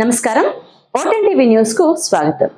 నమస్కారం. ఓటెన్ టీవీ న్యూస్కు స్వాగతం.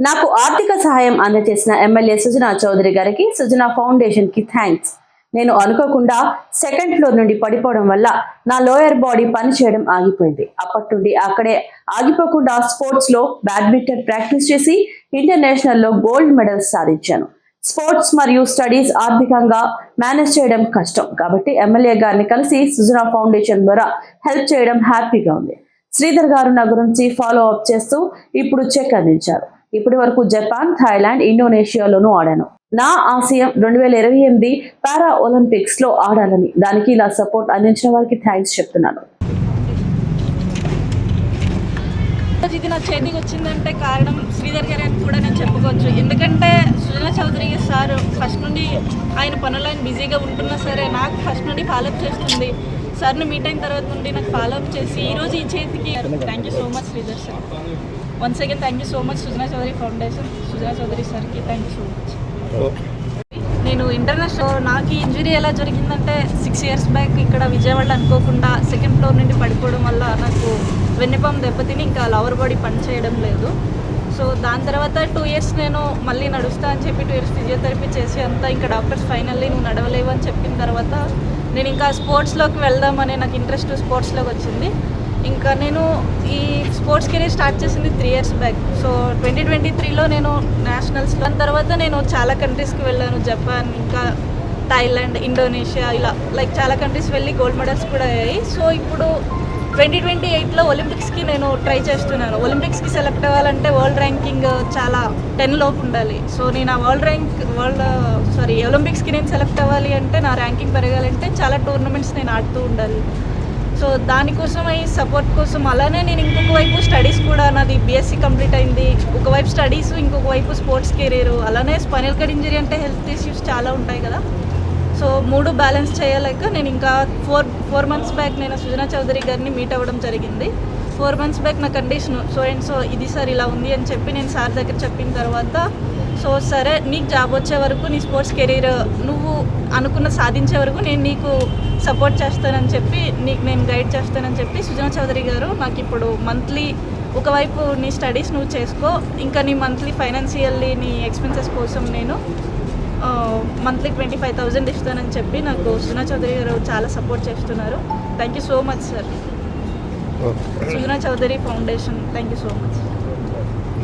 నాకు ఆర్థిక సహాయం అందజేసిన ఎమ్మెల్యే సుజనా చౌదరి గారికి సుజనా ఫౌండేషన్కి థ్యాంక్స్. నేను అనుకోకుండా సెకండ్ ఫ్లోర్ నుండి పడిపోవడం వల్ల నా లోయర్ బాడీ పని చేయడం ఆగిపోయింది. అప్పటి నుండి అక్కడే ఆగిపోకుండా స్పోర్ట్స్లో బ్యాడ్మింటన్ ప్రాక్టీస్ చేసి ఇంటర్నేషనల్లో గోల్డ్ మెడల్స్ సాధించాను. స్పోర్ట్స్ మరియు స్టడీస్ ఆర్థికంగా మేనేజ్ చేయడం కష్టం. కాబట్టి ఎమ్మెల్యే గారిని కలిసి సుజనా ఫౌండేషన్ ద్వారా హెల్ప్ చేయడం హ్యాపీగా ఉంది. శ్రీధర్ గారు నా గురించి ఫాలో అప్ చేస్తూ ఇప్పుడు చెక్ అందించారు. ఇప్పటి వరకు జపాన్ థాయిలాండ్ ఇండోనేషియాలోనూ ఆడాను. నా ఆశయం రెండు వేల ఇరవై ఎనిమిది పారా ఒలింపిక్స్లో ఆడాలని. దానికి ఇలా సపోర్ట్ అందించిన వారికి థ్యాంక్స్ చెప్తున్నాను. ఇది నా చేతికి వచ్చిందంటే కారణం శ్రీధర్ గారు అని కూడా నేను చెప్పుకోవచ్చు. ఎందుకంటే సుజనా చౌదరి సార్ ఫస్ట్ నుండి ఆయన పనులు ఆయన బిజీగా ఉంటున్నా సరే నాకు ఫస్ట్ నుండి ఫాలోఅప్ చేస్తుంది. సార్ని మీట్ అయిన తర్వాత నుండి నాకు ఫాలోఅప్ చేసి ఈరోజు ఈ చేతికి thank you so much Sridhar sir once again thank you so much Sujana Chowdary foundation Sujana Chowdary సార్కి థ్యాంక్ యూ సో మచ్ నేను ఇంటర్నేషనల్ నాకు ఈ ఇంజరీ ఎలా జరిగిందంటే సిక్స్ ఇయర్స్ బ్యాక్ ఇక్కడ విజయవాడ అనుకోకుండా సెకండ్ ఫ్లోర్ నుండి పడిపోవడం వల్ల నాకు వెన్నెపాము దెబ్బతిని ఇంకా లవర్ బాడీ పని చేయడం లేదు. సో దాని తర్వాత టూ ఇయర్స్ నేను మళ్ళీ నడుస్తా అని చెప్పి టూ ఇయర్స్ ఫిజియోథెరపీ చేసి అంతా ఇంకా డాక్టర్స్ ఫైనల్లీ నువ్వు నడవలేవు అని చెప్పిన తర్వాత నేను ఇంకా స్పోర్ట్స్లోకి వెళ్దామనే నాకు ఇంట్రెస్ట్ స్పోర్ట్స్లోకి వచ్చింది. ఇంకా నేను ఈ స్పోర్ట్స్ కెరీర్ స్టార్ట్ చేసింది three years back so twenty twenty త్రీలో నేను నేషనల్స్ దాని తర్వాత నేను చాలా కంట్రీస్కి వెళ్ళాను. జపాన్ ఇంకా థాయిలాండ్ ఇండోనేషియా ఇలా లైక్ చాలా కంట్రీస్ వెళ్ళి గోల్డ్ మెడల్స్ కూడా అయ్యాయి. సో ఇప్పుడు ట్వంటీ ట్వంటీ ఎయిట్లో ఒలింపిక్స్కి నేను ట్రై చేస్తున్నాను. ఒలింపిక్స్కి సెలెక్ట్ అవ్వాలంటే వరల్డ్ ర్యాంకింగ్ చాలా టెన్ లోపు ఉండాలి. సో నేను ఆ వరల్డ్ ర్యాంక్ వరల్డ్ సారీ ఒలింపిక్స్కి నేను సెలెక్ట్ అవ్వాలి అంటే నా ర్యాంకింగ్ పెరగాలంటే చాలా టోర్నమెంట్స్ నేను ఆడుతూ ఉండాలి. సో దానికోసం ఈ సపోర్ట్ కోసం అలానే నేను ఇంకొక వైపు స్టడీస్ కూడా నాది బీఎస్సీ కంప్లీట్ అయింది. ఒకవైపు స్టడీస్ ఇంకొక వైపు స్పోర్ట్స్ కెరీర్. అలానే స్పైనల్ కార్డ్ ఇంజరీ అంటే హెల్త్ ఇష్యూస్ చాలా ఉంటాయి కదా. సో మూడు బ్యాలెన్స్ చేయలేక నేను ఇంకా ఫోర్ ఫోర్ మంత్స్ బ్యాక్ నేను సుజనా చౌదరి గారిని మీట్ అవ్వడం జరిగింది. ఫోర్ మంత్స్ బ్యాక్ నా కండిషన్ సో అండ్ సో ఇది సార్ ఇలా ఉంది అని చెప్పి నేను సార్ దగ్గర చెప్పిన తర్వాత సో సరే నీకు జాబ్ వచ్చే వరకు నీ స్పోర్ట్స్ కెరీర్ నువ్వు అనుకున్న సాధించే వరకు నేను నీకు సపోర్ట్ చేస్తానని చెప్పి నీకు నేను గైడ్ చేస్తానని చెప్పి సుజనా చౌదరి గారు నాకు ఇప్పుడు మంత్లీ ఒకవైపు నీ స్టడీస్ నువ్వు చేసుకో ఇంకా నీ మంత్లీ ఫైనాన్షియల్లీ నీ ఎక్స్పెన్సెస్ కోసం నేను మంత్లీ ట్వంటీ ఫైవ్ థౌజండ్ ఇస్తానని చెప్పి నాకు సుజనా చౌదరి గారు చాలా సపోర్ట్ చేస్తున్నారు. Thank you so much sir Sujana Chowdary foundation thank you so much